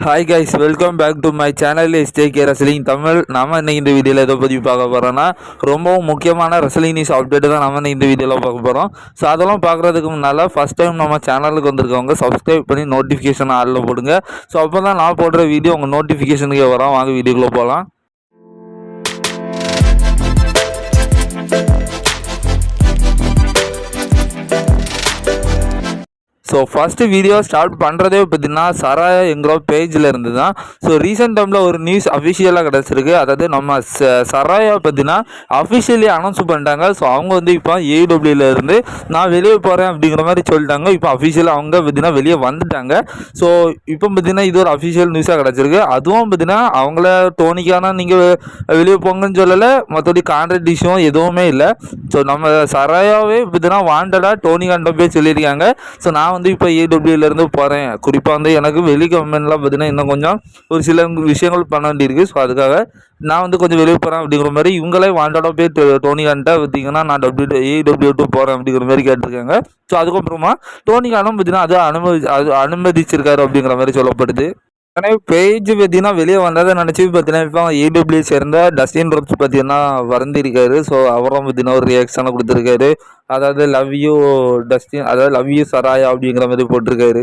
Hi guys welcome back to my channel S T K wrestling Tamil நம்ம இன்னைக்கு இந்த வீடியோவில் எதை பற்றி பார்க்க போகிறோன்னா ரொம்பவும் முக்கியமான ரசலிங் நியூஸ் அப்டேட் தான் நம்ம இன்னைக்கு இந்த வீடியோவில் பார்க்க போகிறோம் ஸோ அதெல்லாம் பார்க்குறதுக்கு முன்னால் ஃபஸ்ட் டைம் நம்ம சேனலுக்கு வந்திருக்கவங்க சப்ஸ்கிரைப் பண்ணி நோட்டிஃபிகேஷன் ஆளில் போடுங்க. ஸோ அப்போ தான் நான் போடுற வீடியோ உங்கள் நோட்டிஃபிகேஷனுக்கே வரோம். வாங்க வீடியோக்குள்ளே போகலாம் ஸோ ஃபஸ்ட்டு வீடியோ ஸ்டார்ட் பண்ணுறதே பார்த்தீங்கன்னா சராயா எங்களோட பேஜில் இருந்து தான் ஸோ ரீசெண்ட் டைமில் ஒரு நியூஸ் அஃபிஷியலாக கிடச்சிருக்கு. அதாவது நம்ம ச சராயா பார்த்தீங்கன்னா அஃபிஷியலி அனௌன்ஸ் பண்ணிட்டாங்க. ஸோ அவங்க வந்து இப்போ ஏடபிள்யூல இருந்து நான் வெளியே போகிறேன் அப்படிங்கிற மாதிரி சொல்லிட்டாங்க. இப்போ அஃபிஷியலாக அவங்க பார்த்தீங்கன்னா வெளியே வந்துட்டாங்க. ஸோ இப்போ பார்த்தீங்கன்னா இது ஒரு அஃபிஷியல் நியூஸாக கிடச்சிருக்கு. அதுவும் பார்த்தீங்கன்னா அவங்கள டோனிக்கான நீங்கள் வெளியே போங்கன்னு சொல்லலை. மற்றபடி கான்ட்ராக்ட் இஷ்யூ எதுவுமே இல்லை. ஸோ நம்ம சராயாவே பார்த்தீங்கன்னா வாண்டடாக டோனி கண்ட போய் சொல்லியிருக்காங்க. ஸோ நான் வந்து இப்போ ஏடபிள்யூலேருந்து போகிறேன் குறிப்பாக வந்து எனக்கு வெளி கவர்மெண்ட்லாம் பார்த்தீங்கன்னா இன்னும் கொஞ்சம் ஒரு சில விஷயங்கள் பண்ண வேண்டியிருக்கு. ஸோ அதுக்காக நான் வந்து கொஞ்சம் வெளியே போகிறேன் அப்படிங்கிற மாதிரி இவங்களே வாண்டடாக போய் டோனி கான்ட்ட பார்த்தீங்கன்னா நான் டபிள்யூ ஏடபிள்யூ டூ போகிறேன் அப்படிங்கிற மாதிரி கேட்டிருக்காங்க. ஸோ அதுக்கப்புறமா டோனி கானும் பார்த்தீங்கன்னா அது அனுமதி அது அனுமதிச்சிருக்காரு அப்படிங்கிற மாதிரி சொல்லப்படுது. ஏன்னா பேஜ் பார்த்தீங்கன்னா வெளியே வந்ததை நினச்சி பார்த்தீங்கன்னா இப்போ யூடியூப்லேயே சேர்ந்த டஸ்டின் ரோப்ஸ் பார்த்தீங்கன்னா வறந்திருக்காரு ஸோ அவரும் பார்த்தீங்கன்னா ஒரு ரியாக்ஷனை கொடுத்துருக்காரு. அதாவது லவ் யூ டஸ்டின் அதாவது லவ் யூ சராயா அப்படிங்கிற மாதிரி போட்டிருக்காரு.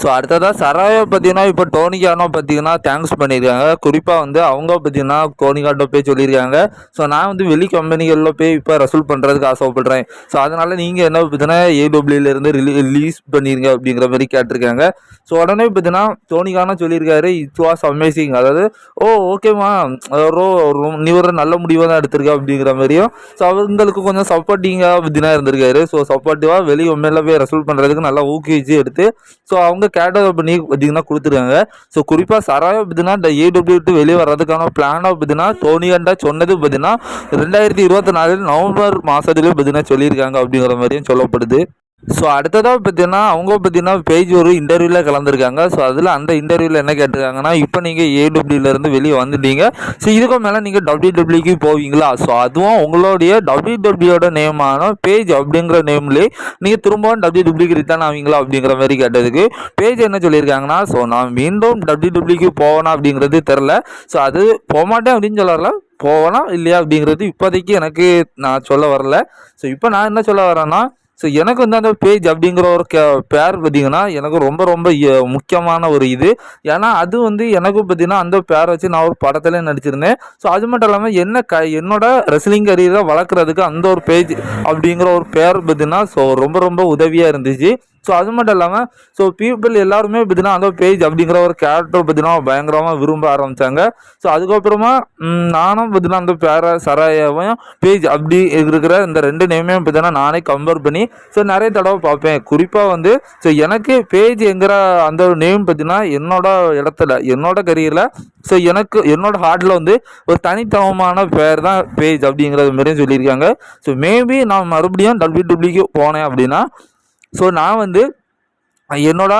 ஸோ அடுத்ததாக சராயை பார்த்தீங்கன்னா இப்போ டோனிகானோ பார்த்தீங்கன்னா தேங்க்ஸ் பண்ணியிருக்காங்க குறிப்பாக வந்து அவங்க பார்த்தீங்கன்னா டோனிகாட்டோ போய் சொல்லியிருக்காங்க ஸோ நான் வந்து வெளி கம்பெனிகளில் போய் இப்போ ரசூல் பண்ணுறதுக்கு ஆசைப்படுறேன். ஸோ அதனால் நீங்கள் என்ன பார்த்தீங்கன்னா ஏடபிள்யூலேருந்து ரிலீ ரிலீஸ் பண்ணிருங்க அப்படிங்கிற மாதிரி கேட்டிருக்காங்க. ஸோ உடனே பார்த்தீங்கன்னா டோனிகானோ சொல்லியிருக்காரு இட் வாஸ் அமேசிங் அதாவது ஓ ஓகேம்மா ரோ நீ ஒரு நல்ல முடிவாக தான் எடுத்திருக்க அப்படிங்கிற மாதிரியும். ஸோ அவங்களுக்கு கொஞ்சம் சப்போர்ட்டிங்காக பார்த்தீங்கன்னா இருந்திருக்காரு. ஸோ சப்போர்ட்டிவாக வெளி உண்மையில் போய் ரசூல் பண்ணுறதுக்கு நல்லா ஊக்குவிச்சு எடுத்து. ஸோ அவங்க கேட்டர் பண்ணி பார்த்தீங்கன்னா கொடுத்துருக்காங்க. ஸோ குறிப்பாக சராயம் பார்த்தீங்கன்னா இந்த ஏடபிள்யூ விட்டு வெளியே வர்றதுக்கான பிளானாக பார்த்தீங்கன்னா டோனிகண்டா சொன்னது பார்த்தீங்கன்னா ரெண்டாயிரத்தி இருபத்தி நாலு நவம்பர் மாதத்துலேயும் பார்த்தீங்கன்னா சொல்லியிருக்காங்க அப்படிங்கிற மாதிரியும் சொல்லப்படுது. ஸோ அடுத்ததாக பார்த்தீங்கன்னா அவங்க பார்த்தீங்கன்னா பேஜ் ஒரு இன்டர்வியூவில் கலந்துருக்காங்க. ஸோ அதில் அந்த இன்டர்வியூவில் என்ன கேட்டிருக்காங்கன்னா இப்போ நீங்கள் ஏடபிள்யூலேருந்து வெளியே வந்துட்டீங்க. ஸோ இதுக்கு மேலே நீங்கள் டபிள்யூ டபிள்யூக்கு போவீங்களா? ஸோ அதுவும் உங்களுடைய டபிள்யூ டபிள்யூட நேமான பேஜ் அப்படிங்கிற நேம்லேயே நீங்கள் திரும்பவும் டபிள்யூ டபிள்யூக்கு ரிட்டர்ன் ஆவீங்களா அப்படிங்கிற மாதிரி கேட்டதுக்கு பேஜ் என்ன சொல்லியிருக்காங்கன்னா ஸோ நான் மீண்டும் டபிள்யூ டபிள்யூக்கு போவேனா அப்படிங்கிறது தெரில ஸோ அது போகமாட்டேன் அப்படின்னு சொல்லல போகலாம் இல்லையா அப்படிங்கிறது இப்போதைக்கு எனக்கு நான் சொல்ல வரல. ஸோ இப்போ நான் என்ன சொல்ல வரேன்னா ஸோ எனக்கு வந்து அந்த பேஜ் அப்படிங்கிற ஒரு கே பேர் பார்த்தீங்கன்னா எனக்கு ரொம்ப ரொம்ப முக்கியமான ஒரு இது. ஏன்னா அது வந்து எனக்கு பார்த்திங்கன்னா அந்த பேரை வச்சு நான் ஒரு படத்துல நடிச்சிருந்தேன். ஸோ அது மட்டும் இல்லாமல் என்ன க என்னோட ரெஸ்லிங் கரியரை வளர்க்குறதுக்கு அந்த ஒரு பேஜ் அப்படிங்கிற ஒரு பேர் பார்த்திங்கன்னா ஸோ ரொம்ப ரொம்ப உதவியாக இருந்துச்சு. ஸோ அது மட்டும் இல்லாமல் ஸோ பீப்புள் எல்லாருமே பார்த்தீங்கன்னா அந்த பேஜ் அப்படிங்கிற ஒரு கேரக்டர் பார்த்தீங்கன்னா பயங்கரமாக விரும்ப ஆரம்பித்தாங்க ஸோ அதுக்கப்புறமா நானும் பார்த்தீங்கன்னா அந்த பேர சராயாவையும் பேஜ் அப்படி இருக்கிற இந்த ரெண்டு நேமே பார்த்தீங்கன்னா நானே கம்பேர் பண்ணி ஸோ நிறைய தடவை பார்ப்பேன். குறிப்பாக வந்து ஸோ எனக்கு பேஜ் எங்கிற அந்த நேம் பார்த்தீங்கன்னா என்னோட இடத்துல என்னோட கரியரில் ஸோ எனக்கு என்னோட ஹார்ட்டில் வந்து ஒரு தனித்துவமான பேர் தான் பேஜ் அப்படிங்கிறது மாதிரியும் சொல்லியிருக்காங்க. ஸோ மேபி நான் மறுபடியும் டபிள்யூ டபிள்யூக்கு போனேன் அப்படின்னா ஸோ நான் வந்து என்னோட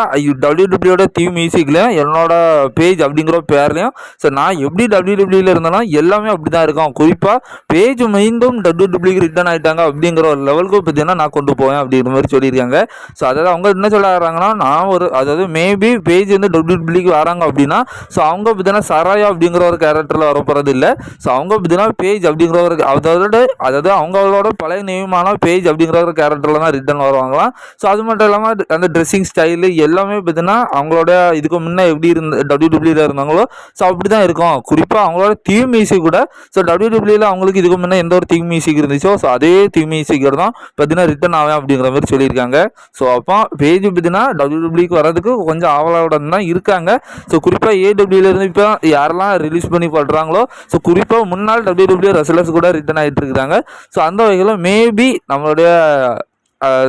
டபிள்யூடபிள்யூட தீம் மியூசிக்கில் என்னோட பேஜ் அப்படிங்கிற பேர்லையும் ஸோ நான் எப்படி டபிள்யூடபிள்யூவில் இருந்தேன்னா எல்லாமே அப்படி தான் இருக்கும். குறிப்பாக பேஜ் மீண்டும் டபிள்யூடபிள்யூக்கு ரிட்டர்ன் ஆகிட்டாங்க அப்படிங்கிற ஒரு லெவலுக்கு பார்த்தீங்கன்னா நான் கொண்டு போவேன் அப்படிங்கிற மாதிரி சொல்லியிருக்காங்க. ஸோ அதாவது அவங்க என்ன சொல்ல வராங்கன்னா நான் ஒரு அதாவது மேபி பேஜ் வந்து டபிள்யூடபிள்யூக்கு வராங்க அப்படின்னா ஸோ அவங்க பார்த்தீங்கன்னா சராயா அப்படிங்கிற ஒரு கேரக்டரில் வர போகிறது இல்லை ஸோ அவங்க பார்த்தீங்கன்னா பேஜ் அப்படிங்கிற ஒரு அதாவது அதாவது அவங்களோட பழைய நியமான பேஜ் அப்படிங்கிற ஒரு கேரக்டரில் தான் ரிட்டர்ன் வருவாங்களாம். ஸோ அது மட்டும் இல்லாமல் அந்த ட்ரெஸ்ஸிங் ஸ்டைல் எல்லாமே பார்த்தீங்கன்னா அவங்களோட இதுக்கு முன்னே எப்படி இருந்த டபிள்யூ டபிள்யூல இருந்தாங்களோ ஸோ அப்படி தான் இருக்கும். குறிப்பாக அவங்களோட தீம் மியூசிக் கூட ஸோ டபிள்யூ டபிள்யூல அவங்களுக்கு இதுக்கு முன்னே எந்த ஒரு தீம் மியூசிக் இருந்துச்சோ ஸோ அதே தீம் மியூசிக் தான் பார்த்தீங்கன்னா ரிட்டன் ஆகும் அப்படிங்கிற மாதிரி சொல்லியிருக்காங்க. ஸோ அப்போ பேஜ் பார்த்தீங்கன்னா டபிள்யூ டபிள்யூக்கு வரதுக்கு கொஞ்சம் ஆவலோட தான் இருக்காங்க. ஸோ குறிப்பாக ஏடபிள்யூலேருந்து இப்போ யாரெல்லாம் ரிலீஸ் பண்ணி பண்ணுறாங்களோ ஸோ குறிப்பாக முன்னாள் டபிள்யூ டபிள்யூ ரெசலர்ஸ் கூட ரிட்டன் ஆகிட்டு இருக்கிறாங்க. ஸோ அந்த வகையில் மேபி நம்மளுடைய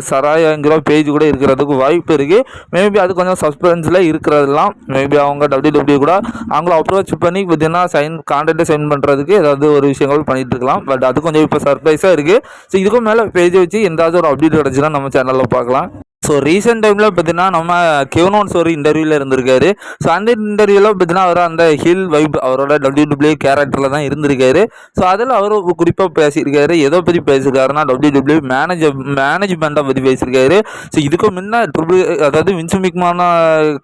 சராயங்கிற பேஜ் கூட இருக்கிறதுக்கு வாய்ப்பு இருக்குது மேபி அது கொஞ்சம் சஸ்பென்ஸில் இருக்கிறதெல்லாம் மேபி அவங்க டபிள்யூ டபிள்யூ கூட அவங்கள அப்ரோச் பண்ணி பார்த்தீங்கன்னா சைன் கான்டாக்டை சைன் பண்ணுறதுக்கு ஏதாவது ஒரு விஷயங்கள் பண்ணிகிட்டு இருக்கலாம். பட் அது கொஞ்சம் இப்போ சர்ப்ரைஸாக இருக்குது ஸோ இதுக்கும் மேலே பேஜை வச்சு எந்தாவது ஒரு அப்டேட் கிடச்சுன்னா நம்ம சேனலில் பார்க்கலாம். ஸோ ரீசெண்ட் டைமில் பார்த்தீங்கன்னா நம்ம கெவனோன்ஸ் ஒரு இன்டர்வியூவில் இருந்திருக்காரு. ஸோ அந்த இன்டர்வியூவில் பார்த்தீங்கன்னா அவர் அந்த ஹில் வைப் அவரோட டபிள்யூ டபிள்யூ கேரக்டரில் தான் இருந்திருக்காரு. ஸோ அதில் அவர் குறிப்பாக பேசியிருக்காரு. எதை பற்றி பேசியிருக்காருன்னா டபிள்யூ டபிள்யூ மேனேஜ் மேனேஜ்மெண்ட்டை பற்றி பேசியிருக்காரு. ஸோ இதுக்கு முன்ன ட்ரிபிள் அதாவது வின்சுமிக்மான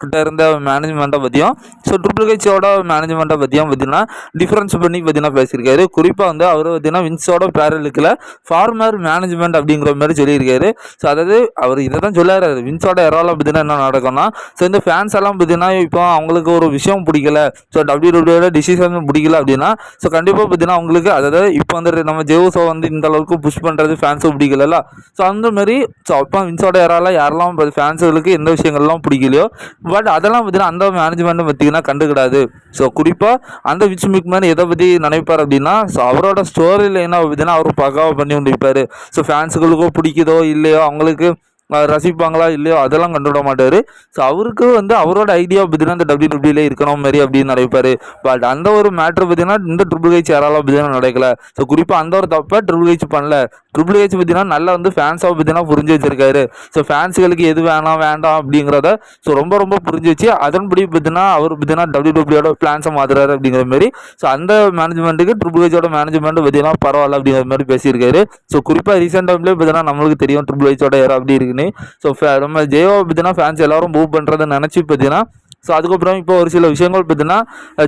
கிட்ட இருந்த மேனேஜ்மெண்ட்டை பற்றியும் ஸோ ட்ரிபிள் ஹெச்சோட மேனேஜ்மெண்ட்டை பற்றியும் பார்த்தீங்கன்னா டிஃப்ரென்ஸ் பண்ணி பார்த்தீங்கன்னா பேசியிருக்காரு. குறிப்பாக வந்து அவர் பார்த்தீங்கன்னா வின்ஸோட பேரலுக்கில் ஃபார்மர் மேனேஜ்மெண்ட் அப்படிங்கிற மாதிரி சொல்லியிருக்காரு. ஸோ அதாவது அவர் இதை தான் சொல்லாரு வின்ஸோட எறால பார்த்தீங்கன்னா என்ன நடக்கும்னா ஸோ இந்த ஃபேன்ஸ் எல்லாம் பார்த்தீங்கன்னா இப்போ அவங்களுக்கு ஒரு விஷயம் பிடிக்கல. ஸோ டபிள்யூ டபிள்யூட டிசிஷன் பிடிக்கல அப்படின்னா ஸோ கண்டிப்பாக பார்த்தீங்கன்னா அவங்களுக்கு அதாவது இப்போ வந்து நம்ம ஜெவுஸோ வந்து இந்த அளவுக்கு புஷ் பண்ணுறது ஃபேன்ஸும் பிடிக்கல ஸோ அந்த மாதிரி ஸோ அப்போ வின்ஸோட எறால யாரெல்லாம் ஃபேன்ஸுகளுக்கு எந்த விஷயங்கள்லாம் பிடிக்கலையோ பட் அதெல்லாம் பார்த்தீங்கன்னா அந்த மேனேஜ்மெண்ட்டை பார்த்தீங்கன்னா கண்டுக்கிடாது. ஸோ குறிப்பாக அந்த விச் மிக்மேன் எதை பற்றி நினைப்பார் அப்படின்னா ஸோ அவரோட ஸ்டோரி லைனாக பார்த்தீங்கன்னா அவர் பக்காவாக பண்ணி கொண்டு வைப்பார் ஸோ ஃபேன்ஸுகளுக்கோ பிடிக்குதோ இல்லையோ அவங்களுக்கு ரசிப்பாங்களா இல்லையோ அதெல்லாம் கண்டுவிட மாட்டார். ஸோ அவருக்கு வந்து அவரோட ஐடியா பார்த்தீங்கன்னா இந்த டபிள்யூ டபிள்யூல இருக்கணும் மாதிரி அப்படின்னு நினைப்பார். பட் அந்த ஒரு மேட்ரு பார்த்தீங்கன்னா இந்த ட்ரிபிள் ஹெச் யாராலும் பார்த்தீங்கன்னா நடக்கல. ஸோ குறிப்பாக அந்த ஒரு தப்பை ட்ரிபிள் ஹெச் பண்ணல. ட்ரிபிள் ஹெச் பார்த்தீங்கன்னா நல்லா வந்து ஃபேன்ஸாக பார்த்தீங்கன்னா புரிஞ்சு வச்சிருக்காரு. ஸோ ஃபேன்ஸுகளுக்கு எது வேணாம் வேண்டாம் அப்படிங்கிறத ஸோ ரொம்ப ரொம்ப புரிஞ்சு வச்சு அதன்படி பார்த்தீங்கன்னா அவர் பார்த்தீங்கன்னா டபிள்யூ டபிள்யூட பிளான்ஸை மாற்றுறாரு அப்படிங்கிற மாதிரி ஸோ அந்த மேனேஜ்மெண்ட்டுக்கு ட்ரிபிள் ஹெச்சோட மேனேஜ்மெண்ட் பார்த்தீங்கன்னா பரவாயில்ல அப்படிங்கிற மாதிரி பேசியிருக்காரு. ஸோ குறிப்பாக ரீசெண்ட் டைம்லேயே பார்த்தீங்கன்னா நம்மளுக்கு தெரியும் ட்ரிபிள் ஹெச்சோட யாரோ அப்படி இருக்குன்னு. ஸோ நம்ம ஜெயோ பார்த்தீங்கன்னா ஃபேன்ஸ் எல்லாரும் மூவ் பண்ணுறதை நினச்சி பார்த்தீங்கன்னா ஸோ அதுக்கப்புறம் இப்போ ஒரு சில விஷயங்கள் பார்த்தீங்கன்னா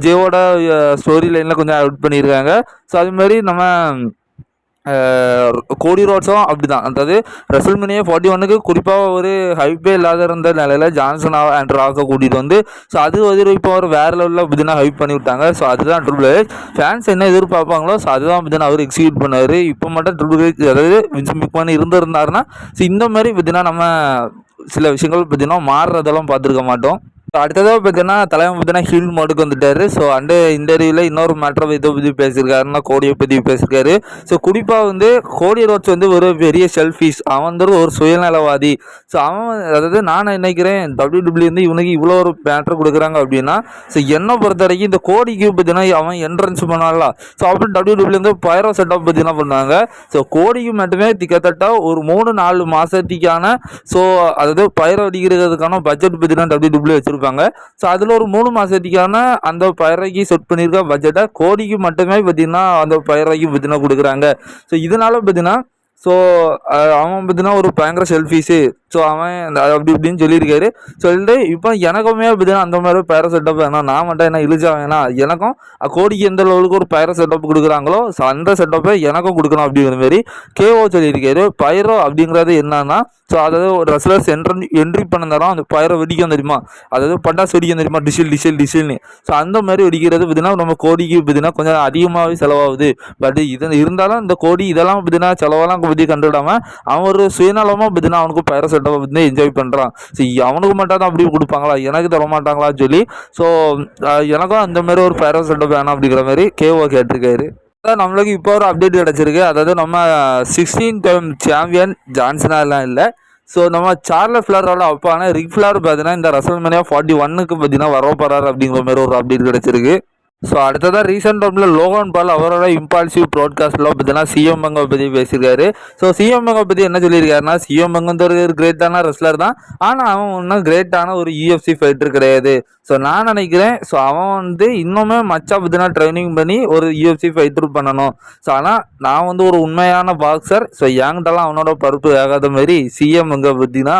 ஜெயோட ஸ்டோரி லைனில் கொஞ்சம் அவுட் பண்ணியிருக்காங்க. ஸோ அது மாதிரி நம்ம கோடி ரோட்ஸும் அப்படி தான் அதாவது ரெசல்மினியா ஃபார்ட்டி ஒன்னுக்கு குறிப்பாக ஒரு ஹைப்பே இல்லாத இருந்த நிலையில் ஜான்சன் அண்ட் ராக்கை கூட்டிகிட்டு வந்து ஸோ அது வந்து இப்போ ஒரு வேறு லெவலில் பார்த்தீங்கன்னா ஹைப் பண்ணி விட்டாங்க. ஸோ அதுதான் ட்ரிபிள் ஹெச் ஃபேன்ஸ் என்ன எதிர்பார்ப்பாங்களோ ஸோ அதுதான் பார்த்தீங்கன்னா அவர் எக்ஸிக்யூட் பண்ணார். இப்போ மட்டும் ட்ரிபிள் ஹெச் அதாவது வின்ஸ் மிக்மேன் இருந்திருந்தாருன்னா ஸோ இந்த மாதிரி பார்த்தீங்கன்னா நம்ம சில விஷயங்கள் பார்த்தீங்கன்னா மாறுறதெல்லாம் பார்த்துருக்க மாட்டோம். அடுத்ததாக பார்த்தீங்கன்னா தலைவன் பார்த்தீங்கன்னா ஹில் மோடுக்கு வந்துட்டாரு. ஸோ அந்த இன்டர்வியூவில் இன்னொரு மேட்டரை இதை பற்றி பேசியிருக்காருன்னா கோடியை பற்றி பேசியிருக்காரு. ஸோ குறிப்பாக வந்து கோடி ரோட்ஸ் வந்து ஒரு பெரிய செல்ஃபிஷ் அவன் வந்து ஒரு சுயநலவாதி. ஸோ அவன் அதாவது நான் நினைக்கிறேன் டபிள்யூ டபிள்யூ வந்து இவனுக்கு இவ்வளோ ஒரு மேட்ரு கொடுக்குறாங்க அப்படின்னா ஸோ என்னை பொறுத்த வரைக்கும் இந்த கோடிக்கு பார்த்தீங்கன்னா அவன் என்ட்ரன்ஸ் பண்ணால ஸோ அப்படி டபிள்யூ டபிள்யூ வந்து பைரோ செட்டப் பார்த்தீங்கன்னா பண்ணாங்க? ஸோ கோடிக்கு மட்டுமே கிட்டத்தட்ட ஒரு மூணு நாலு மாதத்துக்கான ஸோ அதாவது பயிரை அடிக்கிறதுக்கான பட்ஜெட் பார்த்தீங்கன்னா டபிள்யூ டபிள்யூ வச்சிருப்பாங்க ஸோ அதில் ஒரு மூணு மாதத்துக்கான அந்த பயிரைக்கு செட் பண்ணியிருக்க பட்ஜெட்டை கோடிக்கு மட்டுமே பார்த்தீங்கன்னா அந்த பயிரைக்கு பார்த்திங்கன்னா கொடுக்குறாங்க. ஸோ இதனால பார்த்தீங்கன்னா ஸோ அவன் பார்த்தீங்கன்னா ஒரு பயங்கர செல்ஃபீஸு ஸோ அவன் அப்படி இப்படின்னு சொல்லியிருக்காரு. சொல்லிட்டு இப்போ எனக்குமே அப்படிதான் அந்த மாதிரி பயிர செட்டப் வேணாம். நான் மட்டும் என்ன இழிச்சா வேணாம் எனக்கும் கோடிக்கு எந்த லெவலுக்கு ஒரு பயிர செட்டப் கொடுக்குறாங்களோ ஸோ அந்த செட்டப்பை எனக்கும் கொடுக்கணும் அப்படிங்கிற மாதிரி கேஓ சொல்லியிருக்காரு. பயிரோ அப்படிங்கிறது என்னன்னா ஸோ அதாவது ஒரு ரெஸ்லர்ஸ் என்ட்ரன் என்ட்ரி பண்ண நேரம் அந்த பயிரை வெடிக்கும் தெரியுமா? அதாவது பட்டாசு வெடிக்கும் தெரியுமா? டிசில் டிசில் டிசில்னு. ஸோ அந்த மாதிரி வெடிக்கிறது பார்த்தீங்கன்னா நம்ம கோடிக்கு பார்த்தீங்கன்னா கொஞ்சம் அதிகமாகவே செலவாகுது. பட் இது இருந்தாலும் இந்த கோடி இதெல்லாம் பார்த்தீங்கன்னா செலவெல்லாம் பற்றி கண்டுவிடாமல் அவன் ஒரு சுயநலமாக பார்த்தீங்கன்னா அவனுக்கு பயிர செட்டப்பை வந்து என்ஜாய் பண்ணுறான் ஸோ அவனுக்கு மட்டும் தான் அப்படி கொடுப்பாங்களா? எனக்கு தர மாட்டாங்களான்னு சொல்லி ஸோ எனக்கும் அந்த மாதிரி ஒரு பயிர செட்டப் வேணாம் அப்படிங்கிற மாதிரி கேஓ கேட்டிருக்காரு. அதான் நம்மளுக்கு இப்போ ஒரு அப்டேட் கிடச்சிருக்கு. அதாவது நம்ம சிக்ஸ்டீன் டைம் சாம்பியன் ஜான்சனாலாம் இல்லை. ஸோ நம்ம சார்ல ஃபிளாரோட அப்பான ரிக் ஃபிளார் பார்த்தீங்கன்னா இந்த ரசல் மேனியா ஃபார்ட்டி ஒன்னுக்கு பார்த்தீங்கன்னா வர அப்படிங்கிற மாதிரி ஒரு அப்டேட் கிடச்சிருக்கு. ஸோ அடுத்ததாக ரீசெண்ட் டைமில் லோகன் பால் அவரோட இம்பால்சிவ் ப்ராட்காஸ்ட்டில் பார்த்தீங்கன்னா சிஎம் பங்கை பற்றி பேசியிருக்காரு. ஸோ சிஎம் பங்கை பற்றி என்ன சொல்லியிருக்காருன்னா சிஎம் பங்கு ஒரு கிரேட்டான ரெஸ்லர் தான். ஆனால் அவன் ஒன்றும் கிரேட்டான ஒரு யூஎஃப்சி ஃபைட்டர் கிடையாது. ஸோ நான் நினைக்கிறேன் ஸோ அவன் வந்து இன்னுமே மச்சா பார்த்தீங்கன்னா ட்ரைனிங் பண்ணி ஒரு யூஎஃப்சி ஃபைட்டர் பண்ணணும். ஸோ ஆனால் நான் வந்து ஒரு உண்மையான பாக்ஸர் ஸோ என்கிட்டலாம் அவனோட பருப்பு ஆகாத மாதிரி சிஎம் அங்கே பற்றினா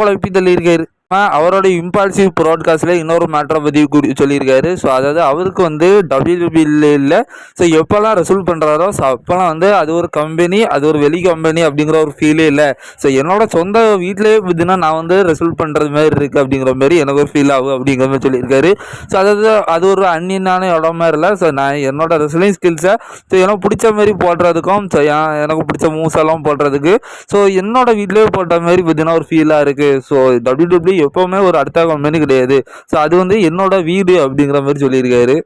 உழைப்பி தள்ளியிருக்காரு அவரோட இம்பால்சிவ் ப்ராட்காஸ்ட்ல இன்னொரு மேட்டரை பற்றி கூறி சொல்லியிருக்காரு. ஸோ அதாவது அவருக்கு வந்து டபிள்யூபியில் இல்லை. ஸோ எப்போல்லாம் ரெசூல் பண்ணுறாரோ ஸோ அப்போல்லாம் வந்து அது ஒரு கம்பெனி அது ஒரு வெளி கம்பெனி அப்படிங்கிற ஒரு ஃபீலே இல்லை. ஸோ என்னோட சொந்த வீட்டிலேயே பார்த்தீங்கன்னா நான் வந்து ரெசூல் பண்ணுறது மாதிரி இருக்குது அப்படிங்கிற மாதிரி எனக்கு ஒரு ஃபீல் ஆகும் அப்படிங்கிற மாதிரி சொல்லியிருக்காரு. ஸோ அதாவது அது ஒரு அந்நியனான இடம் மாதிரி இல்லை. ஸோ நான் என்னோட ரெசலிங் ஸ்கில்ஸை ஸோ எனக்கு பிடிச்ச மாதிரி போடுறதுக்கும் ஸோ எனக்கு பிடிச்ச மூவ்ஸ் எல்லாம் போடுறதுக்கு ஸோ என்னோட வீட்டிலேயே போட்ட மாதிரி பார்த்தீங்கன்னா ஒரு ஃபீலாக இருக்குது ஸோ டபிள்யூ டபிள்யூ எப்போவுமே ஒரு அடுத்த கம்பெனி கிடையாது. ஸோ அது வந்து என்னோட வீடு அப்படிங்கிற மாதிரி சொல்லியிருக்காரு.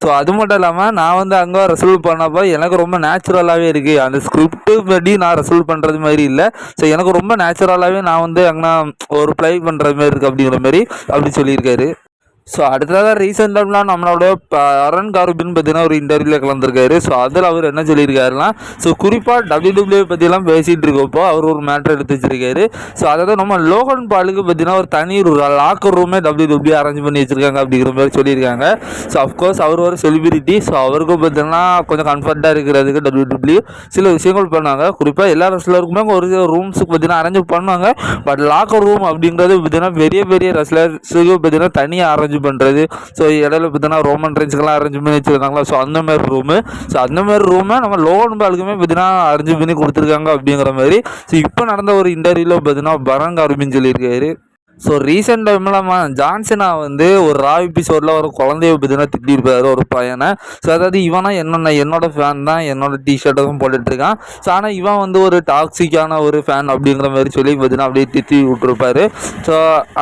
ஸோ அது மட்டும் இல்லாமல் நான் வந்து அங்கே ரெசல்வ் பண்ணப்போ எனக்கு ரொம்ப நேச்சுரலாகவே இருக்குது அந்த ஸ்கிரிப்ட் படி நான் ரெசல்வ் பண்ணுறது மாதிரி இல்லை. ஸோ எனக்கு ரொம்ப நேச்சுரலாகவே நான் வந்து அங்கே ஒரு ப்ளை பண்ணுறது மாதிரி இருக்குது அப்படிங்கிற மாதிரி அப்படி சொல்லியிருக்காரு. ஸோ அடுத்ததாக ரீசெண்டாக நம்மளோட ப- கார்பின் பார்த்தீங்கன்னா ஒரு இன்டர்வியூவில் கலந்துருக்காரு. ஸோ அதில் அவர் என்ன சொல்லியிருக்காருன்னா ஸோ குறிப்பாக டபிள்யூ பற்றிலாம் பேசிகிட்டு இருக்கப்போ அவர் ஒரு மேட்ரு எடுத்து வச்சிருக்காரு. ஸோ அதாவது நம்ம லோகன் பாலுக்கு பார்த்தீங்கன்னா ஒரு தனி லாக்கர் ரூமே டபிள்யூ அரேஞ்ச் பண்ணி வச்சிருக்காங்க அப்படிங்கிற மாதிரி சொல்லியிருக்காங்க. ஸோ அஃப்கோர்ஸ் அவர் ஒரு செலிபிரிட்டி ஸோ அவருக்கும் பார்த்தீங்கன்னா கொஞ்சம் கம்ஃபர்ட்டாக இருக்கிறதுக்கு டபிள்யூ சில விஷயங்கள் பண்ணுவாங்க. குறிப்பாக எல்லா ரெஸ்லருக்குமே ஒரு சில ரூம்ஸுக்கு பார்த்தீங்கன்னா அரேஞ்ச் பண்ணுவாங்க. பட் லாக்கர் ரூம் அப்படிங்கிறது பார்த்தீங்கன்னா பெரிய பெரிய ரெஸ்லர்ஸுக்கு பார்த்தீங்கன்னா தனியாக அரேஞ்ச் பண்ணுறது ஸோ இடையில பார்த்தீங்கன்னா ரோமன் ரெஞ்சுக்கெல்லாம் அரேஞ்ச் பண்ணி வச்சுருக்காங்களா ஸோ அந்த மாதிரி ரூமு ஸோ அந்த மாதிரி ரூமை நம்ம லோன் பாலுக்குமே பார்த்தீங்கன்னா அரேஞ்ச் பண்ணி கொடுத்துருக்காங்க அப்படிங்கிற மாதிரி. ஸோ இப்போ நடந்த ஒரு இன்டர்வியூவில் பார்த்தீங்கன்னா பரங் அருமின்னு சொல்லியிருக்காரு. ஸோ ரீசெண்ட் டைமில் ஜான்சனா வந்து ஒரு ரா எபிசோடில் ஒரு குழந்தைய பற்றினா திட்டிருப்பாரு ஒரு பையனை. ஸோ அதாவது இவனா என்னென்ன என்னோட ஃபேன் தான் என்னோட டிஷர்ட்டும் போட்டுட்ருக்கான். ஸோ ஆனால் இவன் வந்து ஒரு டாக்ஸிக்கான ஒரு ஃபேன் அப்படிங்கிற மாதிரி சொல்லி பார்த்தீங்கன்னா அப்படியே திட்டி விட்டுருப்பாரு. ஸோ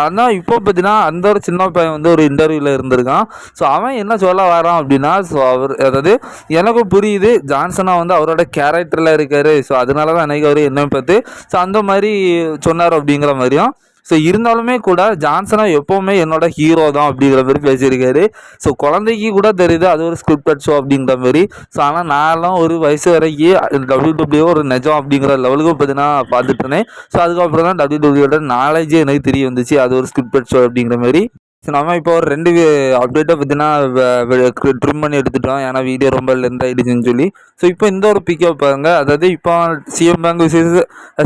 ஆனால் இப்போ பார்த்தீங்கன்னா அந்த ஒரு சின்ன பையன் வந்து ஒரு இன்டர்வியூவில் இருந்திருக்கான். ஸோ அவன் என்ன சொல்ல வரான் அப்படின்னா ஸோ அவர் அதாவது எனக்கு புரியுது ஜான்சனா வந்து அவரோட கேரக்டரில் இருக்காரு. ஸோ அதனால தான் எனக்கு அவர் என்ன பார்த்து ஸோ அந்த மாதிரி சொன்னார் அப்படிங்கிற மாதிரியும். ஸோ இருந்தாலுமே கூட ஜான்சனா எப்போவுமே என்னோட ஹீரோ தான் அப்படிங்கிற மாதிரி பேசியிருக்காரு. ஸோ குழந்தைக்கு கூட தெரியுது அது ஒரு ஸ்கிரிப்டட் ஷோ அப்படிங்கிற மாதிரி. ஸோ ஆனால் நான்லாம் ஒரு வயசு வரைக்கும் டபிள்யூ டபிள்யூ ஒரு நிஜம் அப்படிங்கிற லெவலுக்கு பார்த்தீங்கன்னா பார்த்துட்டு இருந்தேன். ஸோ அதுக்கப்புறம் தான் டபிள்யூ டபிள்யூட நாலேஜே எனக்கு தெரிய வந்துச்சு. அது ஒரு ஸ்கிரிப்டட் ஷோ அப்படிங்கிற மாதிரி. ஸோ நம்ம இப்போ ஒரு ரெண்டு அப்டேட்டை பார்த்தீங்கன்னா ட்ரிம் பண்ணி எடுத்துட்டோம். ஏன்னா வீடியோ ரொம்ப லென்த் ஆகிடுச்சுன்னு சொல்லி. ஸோ இப்போ இந்த ஒரு பிக்கப் பாருங்க. அதாவது இப்போ CM Punk versus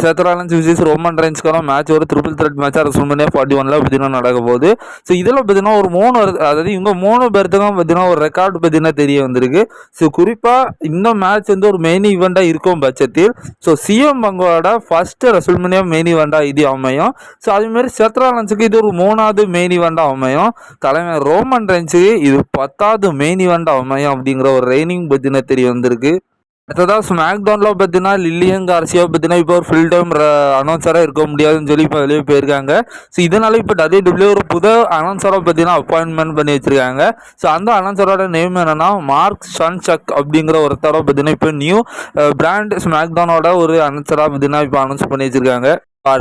Seth Rollins versus Roman ரைன்ஸ்க்கெல்லாம் match ஒரு ட்ரிபிள் த்ரெட் மேட்சாக ரசூல்மனியா ஃபார்ட்டி ஒனில் பார்த்தீங்கன்னா நடக்க போகுது. ஸோ இதில் பார்த்தீங்கன்னா ஒரு மூணு வருது அதாவது இவங்க மூணு பேர்த்துக்கும் பார்த்தீங்கன்னா ஒரு ரெக்கார்டு பார்த்தீங்கன்னா தெரிய வந்திருக்கு. ஸோ குறிப்பாக இந்த மேட்ச் வந்து ஒரு மெயின் ஈவெண்ட்டாக இருக்கும் பட்சத்தில். ஸோ சிஎம் பங்கோட ஃபஸ்ட்டு ரசுல்மனியா மெயின் ஈவெண்ட்டாக இது அமையும். ஸோ அதுமாரி சேத்ராலன்ஸுக்கு இது ஒரு மூணாவது மெயின் ஈவெண்ட்டாக அமையும் தலைமை ரோமன் ரெஞ்சுக்கு இது பத்தாவது மெயின் ஈவெண்ட்டாக அமையும் அப்படிங்கிற ஒரு ரெய்னிங் பற்றின தெரிய வந்திருக்கு. அடுத்ததாக ஸ்மாக்டவுனில் பார்த்தீங்கன்னா லில்லியன் கார்சியா பார்த்தீங்கன்னா இப்போ ஒரு ஃபுல் டைம் அனௌன்சராக இருக்க முடியாதுன்னு சொல்லி இப்போ வெளியே போயிருக்காங்க. ஸோ இதனால இப்போ டபிள்யூ ஒரு புது அனௌன்சரை பார்த்தீங்கன்னா அப்பாயின்மெண்ட் பண்ணி வச்சிருக்காங்க. ஸோ அந்த அனௌன்சரோட நேம் என்னென்னா மார்க் சன்சக் அப்படிங்கிற ஒருத்தரை பார்த்தீங்கன்னா இப்போ நியூ பிராண்ட் ஸ்மாக்டவுனோட ஒரு அனௌன்சராக பார்த்தீங்கன்னா இப்போ அனௌன்ஸ் பண்ணி வச்சிருக்காங்க.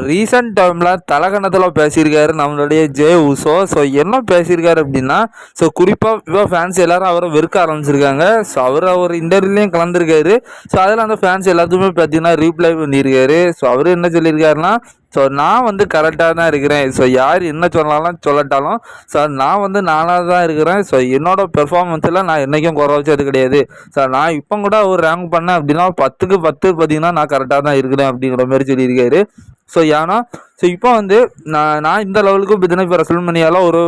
ரீசெண்ட் டைமில் தலகணத்தில் பேசியிருக்காரு நம்மளுடைய ஜே உசோ ஸோ என்ன பேசியிருக்காரு அப்படின்னா ஸோ குறிப்பாக இப்போ ஃபேன்ஸ் எல்லாரும் அவரை வெறுக்க ஆரம்பிச்சிருக்காங்க. ஸோ அவர் அவர் இன்டர்வியூலையும் கலந்துருக்காரு. ஸோ அதில் அந்த ஃபேன்ஸ் எல்லாத்துக்குமே பார்த்தீங்கன்னா ரீப்ளை பண்ணியிருக்காரு. ஸோ அவர் என்ன சொல்லியிருக்காருன்னா ஸோ நான் வந்து கரெக்டாக தான் இருக்கிறேன். ஸோ யார் என்ன சொன்னாலும் சொல்லட்டாலும் ஸோ நான் வந்து நானாக தான் இருக்கிறேன். ஸோ என்னோட பெர்ஃபார்மன்ஸில் நான் என்றைக்கும் குறை வச்சது கிடையாது. ஸோ நான் இப்போ கூட ஒரு ரேங்க் பண்ணேன் அப்படின்னா பத்துக்கு பத்து பார்த்தீங்கன்னா நான் கரெக்டாக தான் இருக்கிறேன் அப்படிங்கிற மாதிரி சொல்லியிருக்காரு. ஸோ ஏன்னா ஸோ இப்போ வந்து நான் நான் இந்த லெவலுக்கு பார்த்தீங்கன்னா இப்போ ரசல்மனியால் ஒரு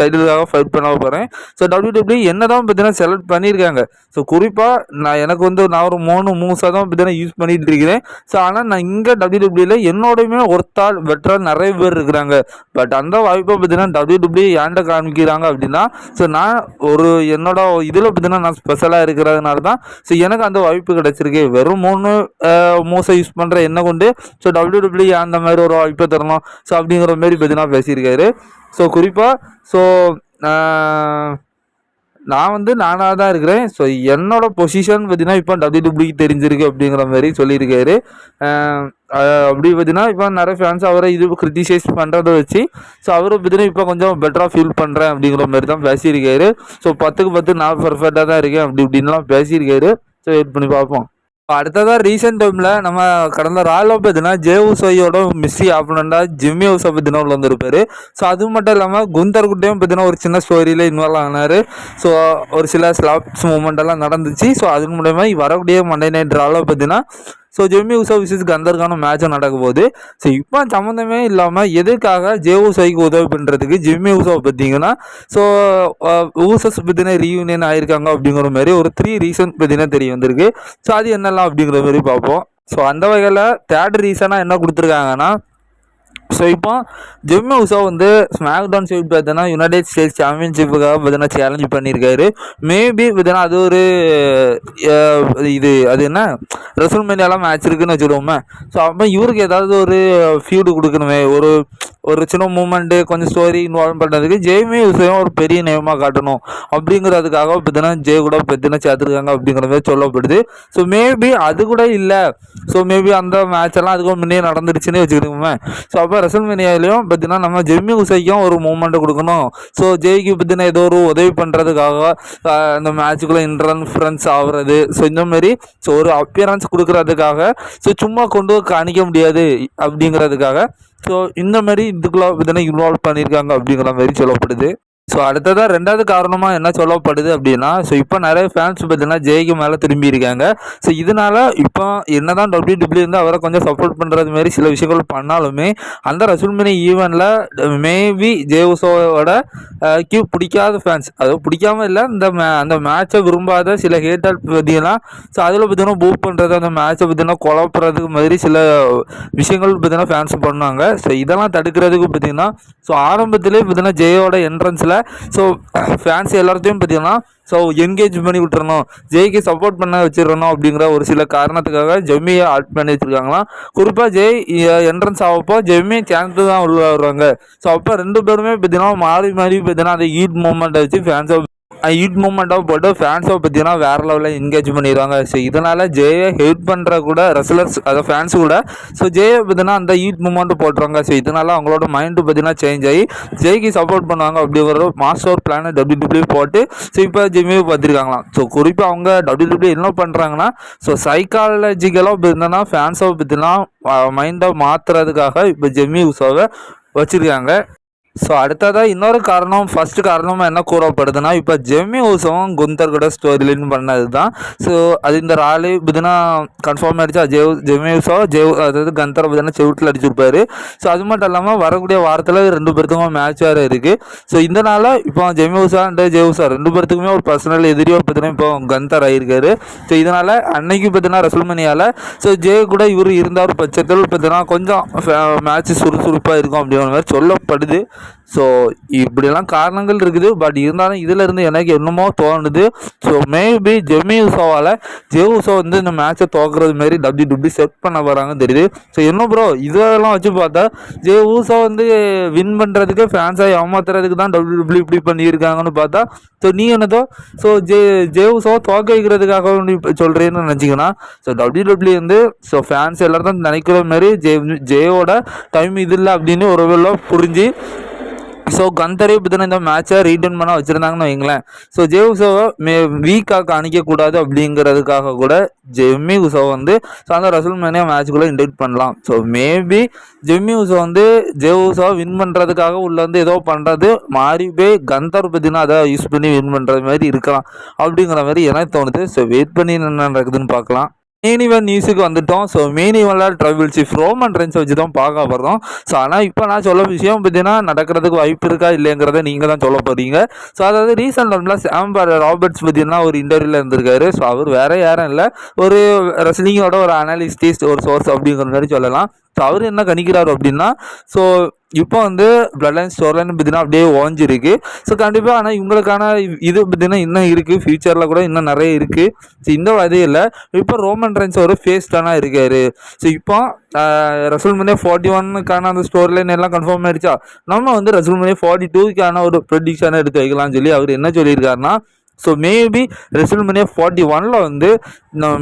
டைட்டிலுக்காக ஃபைட் பண்ண போகிறேன் ஸோ டபிள்யூ டபிள்யூ என்ன தான் பார்த்தீங்கன்னா செலக்ட் பண்ணியிருக்காங்க. ஸோ குறிப்பாக நான் எனக்கு வந்து நான் ஒரு மூணு மூசாக தான் பார்த்தீங்கன்னா யூஸ் பண்ணிகிட்டு இருக்கிறேன். ஸோ ஆனால் நான் இங்கே டபிள்யூ டபிள்யூவில் என்னோடையுமே ஒருத்தாள் வெட்டரால் நிறைய பேர் இருக்கிறாங்க. பட் அந்த வாய்ப்பை பார்த்தீங்கன்னா டபிள்யூ டபிள்யூ ஏன்ட்ட காமிக்கிறாங்க அப்படின்னா ஸோ நான் ஒரு என்னோட இதில் பார்த்தீங்கன்னா நான் ஸ்பெஷலாக இருக்கிறதுனால தான் ஸோ எனக்கு அந்த வாய்ப்பு கிடச்சிருக்கு. வெறும் மூணு மூசை யூஸ் பண்ணுற என்ன கொண்டு ஸோ டபிள்யூ டபிள்யூ அந்த மாதிரி ஒரு வாய்ப்பை தரணும். ஸோ அப்படிங்கிற மாதிரி பார்த்தீங்கன்னா பேசியிருக்காரு. ஸோ குறிப்பாக ஸோ நான் வந்து நானாக தான் இருக்கிறேன். ஸோ என்னோட பொசிஷன் பார்த்தீங்கன்னா இப்போ டபிள்யூடபிள்யூக்கு தெரிஞ்சிருக்கு அப்படிங்கிற மாதிரி சொல்லியிருக்காரு. அப்படி பார்த்தீங்கன்னா இப்போ நிறைய ஃபேன்ஸ் அவரை இது கிரிட்டிசைஸ் பண்ணுறதை வச்சு ஸோ அவரை பார்த்தீங்கன்னா இப்போ கொஞ்சம் பெட்டராக ஃபீல் பண்ணுறேன் அப்படிங்கிற மாதிரி தான் பேசியிருக்காரு. ஸோ பத்துக்கு பத்து நான் பர்ஃபெக்டாக தான் இருக்கேன் அப்படி இப்படின்லாம் பேசியிருக்காரு. ஸோ வெயிட் பண்ணி பார்ப்போம். இப்போ அடுத்ததாக ரீசெண்ட் டைமில் நம்ம கடந்த ராயல் பார்த்தீங்கன்னா ஜே உசையோட மிஸ்ஸி ஆப்பனண்டாக ஜிம்மி ஆஃப் பற்றினா உள்ள வந்திருப்பார். ஸோ அது மட்டும் இல்லாமல் குந்தர் குட்டையும் பார்த்தீங்கன்னா ஒரு சின்ன ஸ்டோரியில் இன்வால்வ் ஆனார். ஸோ ஒரு சில ஸ்லாப்ஸ் மூமெண்ட் எல்லாம் நடந்துச்சு. ஸோ அது மூலயமா வரக்கூடிய மண்டே நைட் ராவில் பார்த்தீங்கன்னா ஸோ ஜெமி உசா விசிஸ் கந்தருக்கான மேட்சும் நடக்கும்போது ஸோ இப்போ சம்மந்தமே இல்லாமல் எதுக்காக ஜே உசாய்க்கு உதவி பண்ணுறதுக்கு ஜெம்மி உசாவை பார்த்தீங்கன்னா ஸோ ஊசஸ் பற்றின ரீயூனியன் ஆயிருக்காங்க அப்படிங்கிற மாதிரி ஒரு த்ரீ ரீசன் பற்றினா தெரிய வந்திருக்கு. ஸோ அது என்னெல்லாம் அப்படிங்கிற மாதிரி பார்ப்போம். ஸோ அந்த வகையில் தேர்ட் ரீசனாக என்ன கொடுத்துருக்காங்கன்னா ஸோ இப்போ ஜிம்மி உசா வந்து ஸ்மாக் டவுன் சைட் பார்த்தோன்னா யுனைடெட் ஸ்டேட்ஸ் சாம்பியன்ஷிப்புக்காக பார்த்தீங்கன்னா சேலஞ்ச் பண்ணியிருக்காரு. மேபி பார்த்தீங்கன்னா அது ஒரு இது அது என்ன? ரெசல்மேனியாலாம் மேட்ச் இருக்குன்னு வச்சுருவோமே ஸோ அப்போ இவருக்கு ஏதாவது ஒரு ஃபியூடு கொடுக்கணுமே ஒரு ஒரு சின்ன மூமெண்ட்டு கொஞ்சம் ஸ்டோரி இன்வால்வ் பண்ணுறதுக்கு ஜெய்மே விஷயம் ஒரு பெரிய நேமாக காட்டணும். அப்படிங்கிறதுக்காக பார்த்தீங்கன்னா ஜெய் கூட பார்த்தீங்கன்னா சேர்த்துருக்காங்க அப்படிங்கிற மாதிரி சொல்லப்படுது. ஸோ மேபி அது கூட இல்லை. ஸோ மேபி அந்த மேட்ச் எல்லாம் அதுக்கு முன்னே நடந்துருச்சுன்னு வச்சுக்கிட்டோமே ஸோ அப்போ ரசல் மினியாலையும் பார்த்தீங்கன்னா நம்ம ஜெய்மி உசைக்கும் ஒரு மூமெண்ட்டு கொடுக்கணும். ஸோ ஜெய்க்கு பார்த்தீங்கன்னா ஏதோ ஒரு உதவி பண்ணுறதுக்காக அந்த மேட்சுக்குள்ளே இன்ட்ரன்ஃபரன்ஸ் ஆகுறது. ஸோ இந்த மாதிரி ஸோ ஒரு அப்பியரன்ஸ் கொடுக்குறதுக்காக ஸோ சும்மா கொண்டு காணிக்க முடியாது அப்படிங்கிறதுக்காக ஸோ இந்த மாதிரி இதுக்குள்ள பார்த்தீங்கன்னா இன்வால்வ் பண்ணியிருக்காங்க அப்படிங்கிற மாதிரி சொல்லப்படுது. ஸோ அடுத்ததாக ரெண்டாவது காரணமாக என்ன சொல்லப்படுது அப்படின்னா ஸோ இப்போ நிறைய ஃபேன்ஸ் பார்த்தீங்கன்னா ஜெய்க்கு மேலே திரும்பி இருக்காங்க. ஸோ இதனால் இப்போ என்ன தான் டபிள்யூ டபிள்யூ இருந்து அவரை கொஞ்சம் சப்போர்ட் பண்ணுறது மாதிரி சில விஷயங்கள் பண்ணாலுமே அந்த ரசூல்மினி ஈவெண்ட்டில் மேபி ஜெய்வுசோவோட கியூ பிடிக்காத ஃபேன்ஸ் அது பிடிக்காம இல்லை இந்த மே அந்த மேட்சை விரும்பாத சில ஹேட்டர் பார்த்தீங்கன்னா ஸோ அதில் பார்த்தீங்கன்னா பூப் பண்ணுறது அந்த மேட்சை பார்த்தீங்கன்னா குழப்புறதுக்கு மாதிரி சில விஷயங்கள் பார்த்தீங்கன்னா ஃபேன்ஸ் பண்ணாங்க. ஸோ இதெல்லாம் தடுக்கிறதுக்கு பார்த்தீங்கன்னா ஸோ ஆரம்பத்திலே பார்த்தீங்கன்னா ஜெயோட என்ட்ரன்ஸில் ஸோ ஃபேன்ஸ் எல்லாத்தையும் பார்த்தீங்கன்னா ஸோ என்கேஜ் பண்ணி விட்டுறணும். ஜெய்க்கு சப்போர்ட் பண்ண வச்சிடணும் அப்படிங்கிற ஒரு சில காரணத்துக்காக ஜெம்மியை ஆட் பண்ணி வச்சுருக்காங்களாம். குறிப்பாக ஜெய் என்ட்ரன்ஸ் ஆகப்போ ஜெம்மி சேர்ந்து தான் உள்ள வருவாங்க. ஸோ அப்போ ரெண்டு பேருமே பார்த்தீங்கன்னா மாறி மாறி பார்த்தீங்கன்னா அந்த ஈட் மூமெண்ட்டை வச்சு ஃபேன்ஸை ஹிட் மூமெண்ட்டாக போட்டு ஃபேன்ஸை பார்த்தீங்கன்னா வேறு லெவலில் என்கேஜ் பண்ணிடுவாங்க ஸோ இதனால் ஜேயை ஹெல்ப் பண்ணுற கூட ரெஸ்லர்ஸ் அதை ஃபேன்ஸ் கூட ஸோ ஜெயை பார்த்தீங்கன்னா அந்த ஹீட் மூமெண்ட்டு போட்டுருவாங்க. ஸோ இதனால் அவங்களோட மைண்டு பார்த்தீங்கன்னா சேஞ்ச் ஆகி ஜெய்க்கு சப்போர்ட் பண்ணுவாங்க அப்படி ஒரு மாஸ்டர் பிளானை டபிள்யூ டபிள்யூ போட்டு ஸோ இப்போ ஜிம்மியை பார்த்துருக்காங்களாம். ஸோ குறிப்பாக அவங்க டபிள்யூ டபிள்யூ என்ன பண்ணுறாங்கன்னா ஸோ சைக்காலஜிக்கலாக பார்த்தீங்கன்னா ஃபேன்ஸை பார்த்தீங்கன்னா மைண்டை மாற்றுறதுக்காக இப்போ ஜெம்மி உஷாவை வச்சுருக்காங்க. ஸோ அடுத்ததாக இன்னொரு காரணம் ஃபஸ்ட்டு காரணமாக என்ன கூறப்படுதுன்னா இப்போ ஜெம்மி உசவம் குந்தர் கூட ஸ்டோரி பண்ணது தான் ஸோ அது இந்த ராலி புதினா கன்ஃபார்ம் ஆகிடுச்சா ஜெவ் ஜெம்மி உசவம் ஜெவ் அதாவது கந்தர் புதினா செவுட்டில் அடிச்சிருப்பார். ஸோ அது மட்டும் இல்லாமல் வரக்கூடிய வாரத்தில் ரெண்டு பேர்த்துக்கும் மேட்ச் வேறு இருக்குது ஸோ இதனால் இப்போ Jimmy Uso and Jey Uso ரெண்டு பேர்த்துக்குமே ஒரு பர்சனல் எதிரியாக பார்த்தீங்கன்னா இப்போ கந்தர் ஆகியிருக்காரு ஸோ இதனால் அன்னைக்கு பார்த்தீங்கன்னா ரசல்மனியால் ஸோ ஜெய் கூட இவர் இருந்தார் பட்சத்தில் பார்த்தீங்கன்னா கொஞ்சம் மேட்ச் சுறுசுறுப்பாக இருக்கும் அப்படிங்கிற மாதிரி சொல்லப்படுது. ஸோ இப்படியெல்லாம் காரணங்கள் இருக்குது. பட் இருந்தாலும் இதில் இருந்து எனக்கு என்னமோ தோணுது. ஸோ மேபி ஜெமி உசோவால் ஜெ உசோ வந்து இந்த மேட்ச்சை தோக்குறது மாரி டப்டி டப்டி செட் பண்ண போகிறாங்கன்னு தெரியுது. ஸோ என்ன ப்ரோ இதெல்லாம் வச்சு பார்த்தா ஜெ ஊசோ வந்து வின் பண்ணுறதுக்கு ஃபேன்ஸாக ஏமாத்துறதுக்கு தான் டபிள்யூ டபிள்யூ இப்படி பண்ணியிருக்காங்கன்னு பார்த்தா ஸோ நீ என்னதோ ஸோ ஜே ஜே உசோ தோக்க வைக்கிறதுக்காக சொல்கிறேன்னு நினச்சிங்கன்னா ஸோ டபிள்யூ டபிள்யூ வந்து ஸோ ஃபேன்ஸ் எல்லாரும் நினைக்கிற மாதிரி ஜே ஜேயோட டைம் இது இல்லை அப்படின்னு ஒரு வேலை புரிஞ்சு ஸோ கந்தரே பார்த்தீங்கன்னா இந்த மேட்சை ரீட்டன் பண்ண வச்சுருந்தாங்கன்னு வைங்களேன் ஸோ ஜே உசோவை மே வீக்காக காணிக்கக்கூடாது அப்படிங்கிறதுக்காக கூட ஜெம்மி உசோ வந்து ஸோ அந்த ரசூல் மேனே மேட்ச்சுக்குள்ளே இன்டெக்ட் பண்ணலாம். ஸோ மேபி ஜெம்மி உசோ வந்து ஜே உசோ வின் பண்ணுறதுக்காக உள்ள வந்து ஏதோ பண்ணுறது மாறி போய் கந்தர் பார்த்தீங்கன்னா அதை யூஸ் பண்ணி வின் பண்ணுறது மாதிரி இருக்கலாம். அப்படிங்கிற மாதிரி எனக்கு தோணுது. ஸோ வெயிட் பண்ணி என்ன நடக்குதுன்னு பார்க்கலாம். மெயின் நியூஸுக்கு வந்துட்டோம். ஸோ மெயின் ஈவனில் ட்ரைபிள் சீஃப் ரோமன் ரென்ஸ் வச்சு தான் பார்க்க போகிறோம் ஸோ ஆனால் இப்போ நான் சொல்ல விஷயம் பார்த்தீங்கன்னா நடக்கிறதுக்கு வாய்ப்பு இருக்கா இல்லைங்கிறத நீங்கள் தான் சொல்ல போகிறீங்க ஸோ அதாவது ரீசெண்ட் டைமில் சாம் ராபர்ட்ஸ் பார்த்தீங்கன்னா ஒரு இன்டர்வியூவில் இருந்திருக்காரு. ஸோ அவர் வேறு யாரும் இல்லை. ஒரு ரெஸ்லிங்கோட ஒரு அனாலிஸ்டிஸ்ட் ஒரு சோர்ஸ் அப்படிங்கிற மாதிரி சொல்லலாம். ஸோ அவர் என்ன கணிக்கிறார் அப்படின்னா ஸோ இப்போ வந்து பிளட் லைன் ஸ்டோர் லைன் பார்த்தீங்கன்னா அப்படியே ஓஞ்சிருக்கு. ஸோ கண்டிப்பாக ஆனால் இவங்களுக்கான இது பார்த்தீங்கன்னா இன்னும் இருக்குது ஃபியூச்சரில் கூட இன்னும் நிறைய இருக்குது ஸோ இந்த வகையில் இப்போ ரோமன் ரைன்ஸ் ஒரு ஃபேஸ் இருக்கார். ஸோ இப்போ ரசூல் மனே ஃபார்ட்டி ஒன்னுக்கான அந்த ஸ்டோர் லைன் எல்லாம் கன்ஃபார்ம் ஆயிடுச்சா நம்ம வந்து ரசூல் மனே ஃபார்ட்டி டூக்கான ஒரு ப்ரொடிக்ஷனை எடுத்து வைக்கலாம்னு சொல்லி அவர் என்ன சொல்லியிருக்காருன்னா ஸோ மேபி ரெசில்மனியா ஃபார்ட்டி ஒனில் வந்து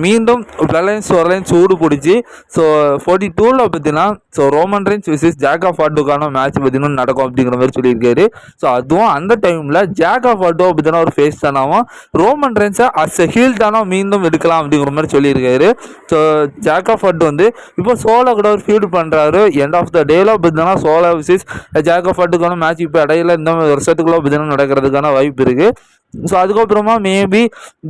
மீண்டும் பிளலைன்ஸ் ரிலையன்ஸ் சூடு பிடிச்சி ஸோ ஃபார்ட்டி டூவில் பார்த்தீங்கன்னா so Roman Reigns versus Jacob ஆட்டோக்கான match பார்த்தீங்கன்னா நடக்கும் அப்படிங்கிற மாதிரி சொல்லியிருக்காரு. ஸோ அதுவும் அந்த டைமில் ஜாக் ஆஃப் ஆட்டோ பார்த்தீங்கன்னா ஒரு ஃபேஸ் தானாவும் ரோமன் ரேஞ்சை அஸ் எ ஹீல் தானோ மீண்டும் எடுக்கலாம் அப்படிங்கிற மாதிரி சொல்லியிருக்காரு. ஸோ ஜாக் ஆஃப் ஆட்டோ வந்து இப்போ சோலோ கூட ஒரு ஃபீல்டு பண்ணுறாரு எண்ட் ஆஃப் த டேல பார்த்தீங்கன்னா சோலோ விசிஸ் ஜாக் ஆஃப் ஆட்டோக்கான மேட்ச் இப்போ இடையில இந்த வருஷத்துக்குள்ளே பார்த்தீங்கன்னா நடக்கிறதுக்கான வாய்ப்பு இருக்குது ஸோ அதுக்கப்புறமா மேபி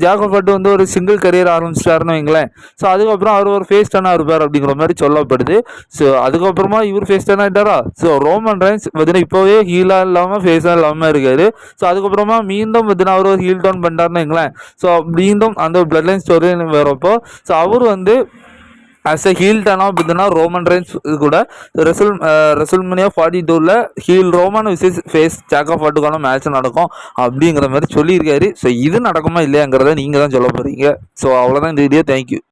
ஜாகோபட் வந்து ஒரு சிங்கிள் கரியர் ஆரம்பிச்சிட்டாருன்னு வைங்களேன். ஸோ அதுக்கப்புறம் அவர் ஒரு ஃபேஸ் டனாக இருப்பார் அப்படிங்கிற மாதிரி சொல்லப்படுது. ஸோ அதுக்கப்புறமா இவர் ஃபேஸ் டனாக ஆகிட்டாரா ஸோ ரோமன் ரைன்ஸ் பார்த்தீங்கன்னா இப்போவே ஹீலாக இல்லாமல் ஃபேஸாக இல்லாமல் இருக்காரு. ஸோ அதுக்கப்புறமா மீண்டும் பார்த்தீங்கன்னா அவர் ஒரு ஹீல் டவுன் பண்ணிட்டாருன்னு வைங்களேன். ஸோ மீண்டும் அந்த பிளட் லைன் ஸ்டோரி வரப்போ ஸோ அவர் வந்து ஆஸ் எ ஹீல் டனாக பார்த்தீங்கன்னா ரோமன் ரைன்ஸ் கூட ரெசுல் ரெசுல்மனியா ஃபார்ட்டி டூவில் heel Roman versus face Jacob ஆட்டுக்கான match நடக்கும் அப்படிங்கிற மாதிரி சொல்லியிருக்காரு. ஸோ இது நடக்குமா இல்லையாங்கிறத நீங்கள் தான் சொல்ல போகிறீங்க ஸோ அவ்வளோதான் இந்த வீடியோ தேங்க்யூ